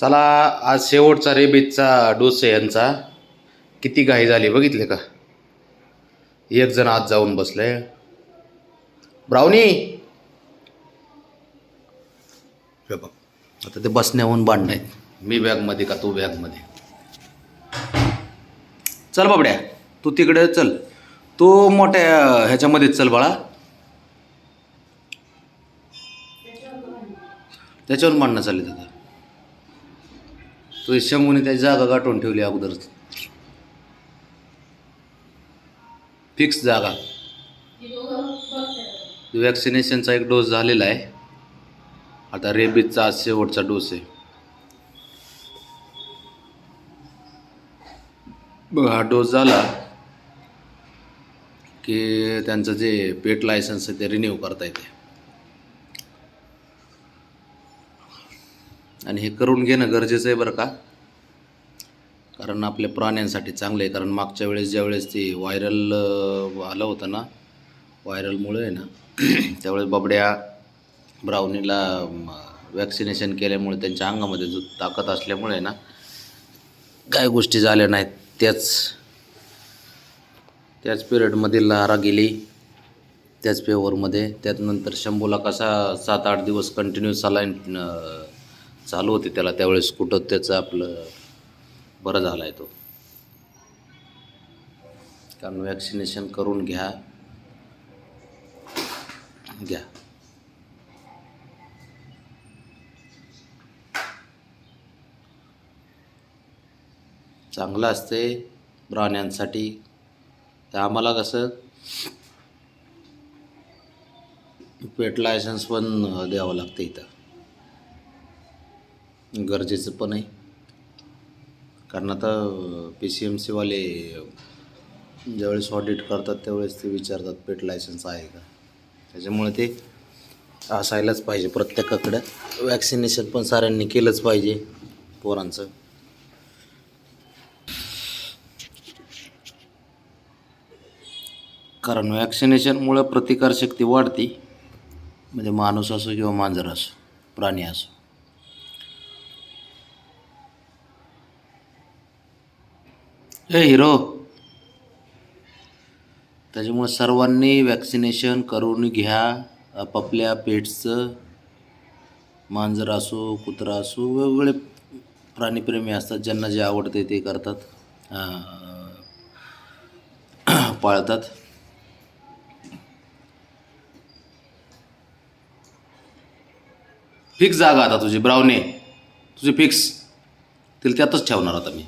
चला आज शेवटचा रेबीजचा डोस आहे यांचा. किती घाई झाली बघितले का? एक जण आज जाऊन बसले. ब्राउनी! बघ आता ते बसण्याहून बांधणं आहेत. मी बॅगमध्ये का तू बॅगमध्ये? चल बाबड्या तू तिकडे चल. तू मोठ्या ह्याच्यामध्येच चल बाळा. त्याच्यावर मांडणं चालले दादा तो शंभूने त्याची जागा गाठून ठेवली अगोदरच. फिक्स जागा. वॅक्सिनेशनचा एक डोस झालेला आहे. आता रेबीजचा आज शेवटचा डोस आहे. बघ हा डोस झाला की त्यांचं जे पेट लायसन्स आहे ते रिन्यू करता येते. आणि हे करून घेणं गरजेचं आहे बरं का? कारण आपल्या प्राण्यांसाठी चांगलं आहे. कारण मागच्या वेळेस ज्यावेळेस ते व्हायरल आलं होतं ना व्हायरलमुळे आहे ना त्यावेळेस बबड्या ब्राउनीला वॅक्सिनेशन केल्यामुळे त्यांच्या अंगामध्ये जो ताकद असल्यामुळे आहे ना काय गोष्टी झाल्या नाहीत. त्याच त्याच पिरियडमध्ये लहारा गेली. त्याच पेवरमध्ये त्यानंतर शंभूला कसा सात आठ दिवस कंटिन्यू सलाईन चालू होते त्याला त्यावेळेस कुठं त्याचं आपलं बरं झाला आहे तो. कारण वॅक्सिनेशन करून घ्या. घ्या. चांगलं असते प्राण्यांसाठी. तर आम्हाला कसं पेट लायसन्स पण द्यावं लागतं इथं. गरजेचं पण आहे. कारण आता पी सी एम सीवाले ज्यावेळेस ऑडिट करतात त्यावेळेस ते विचारतात पेट लायसन्स आहे का? त्याच्यामुळे ते असायलाच पाहिजे प्रत्येकाकडं. वॅक्सिनेशन पण साऱ्यांनी केलंच पाहिजे पोरांचं. कारण वॅक्सिनेशनमुळं प्रतिकारशक्ती वाढते. म्हणजे माणूस असो किंवा मांजर असो प्राणी असो. हे हिरो. त्याच्यामुळे सर्वांनी वॅक्सिनेशन करून घ्या. आपापल्या पेट्सचं मांजर असो कुत्रा असो वेगवेगळे प्राणीप्रेमी असतात. ज्यांना जे आवडते ते करतात. पाळतात. फिक्स जागा आता तुझी ब्रावणे तुझी फिक्स तिला त्यातच ठेवणार आता मी.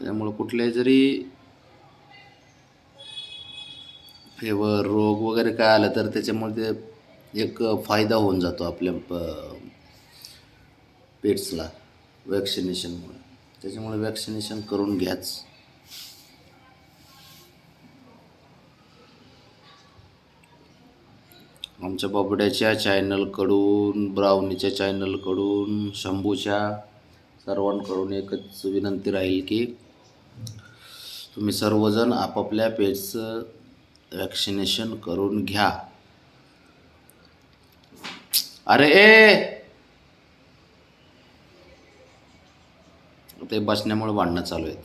त्यामुळं कुठल्याही जरी फेवर रोग वगैरे काय आलं तर त्याच्यामुळे ते एक फायदा होऊन जातो आपल्या प पेट्सला वॅक्सिनेशनमुळे त्याच्यामुळे वॅक्सिनेशन करून घ्याच. आमच्या बाबड्याच्या चॅनलकडून ब्राउनीच्या चॅनलकडून शंभूच्या सर्वांकडून एकच विनंती राहील की तुम्ही सर्वजण आपापल्या पेटचं वॅक्सिनेशन करून घ्या. अरे ए! ते बसण्यामुळे वाढणं चालू आहेत.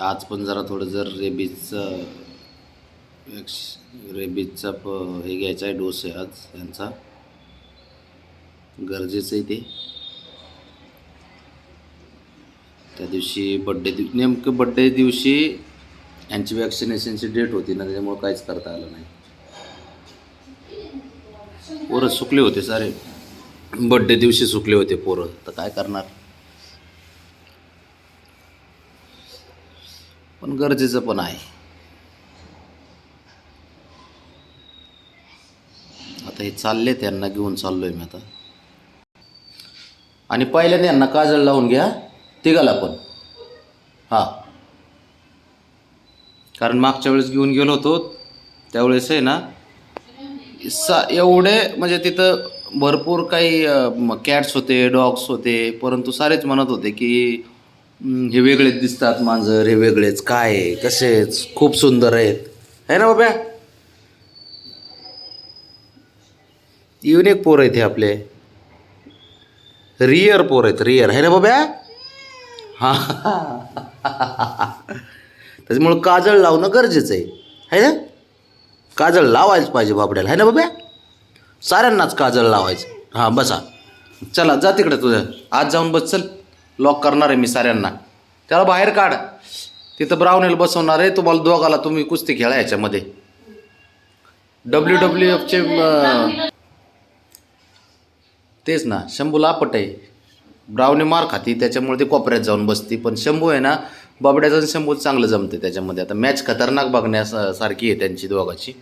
आज पण जरा थोडं जर रेबीजचं रेबीजचा प हे घ्यायचा आहे डोस आहे आज यांचा. गरजेचं आहे ते. त्या दिवशी बड्डे दिव नेमकं बड्डे दिवशी यांची वॅक्सिनेशनची डेट होती ना त्याच्यामुळे काहीच करता आलं नाही. पोरं सुकले होते सारे. बड्डे दिवशी सुकले होते पोरं तर काय करणार? पण गरजेचं पण आहे. आता हे चालले त्यांना घेऊन चाललोय मी आता. आणि पहिल्यांदा यांना काजळ लावून घ्या. तिघाला पण. हां. कारण मागच्या वेळेस घेऊन गेलो होतो त्यावेळेस आहे ना सा एवढे म्हणजे तिथं भरपूर काही कॅट्स होते डॉग्स होते परंतु सारेच म्हणत होते की हे वेगळेच दिसतात मांजर हे वेगळेच काय आहे, खूप सुंदर आहेत. है ना बाब्या? युनिक पोर आहेत हे आपले. रिअर पोर आहेत रिअर है ना बाब्या? हा. त्याच्यामुळं काजळ लावणं गरजेचं आहे. है ना? काजळ लावायच पाहिजे बाबड्याला है ना बाब्या? साऱ्यांनाच काजळ लावायचं. हां बसा. चला जा तिकडे तुझं. आज जाऊन बस चल. लॉक करणार आहे मी साऱ्यांना. त्याला बाहेर काढ. तिथं ब्रावणीला बसवणार आहे. तुम्हाला दोघाला तुम्ही कुस्ती खेळा याच्यामध्ये. डब्ल्यू डब्ल्यू एफचे तेच ना. शंभूला आपट आहे ब्राऊनी मार खाती त्याच्यामुळे ते कोपऱ्यात जाऊन बसती. पण शंभू आहे ना बाबड्याचं आणि शंभू चांगलं जमते त्याच्यामध्ये. आता मॅच खतरनाक बघण्यासारखी आहे त्यांची दोघाची.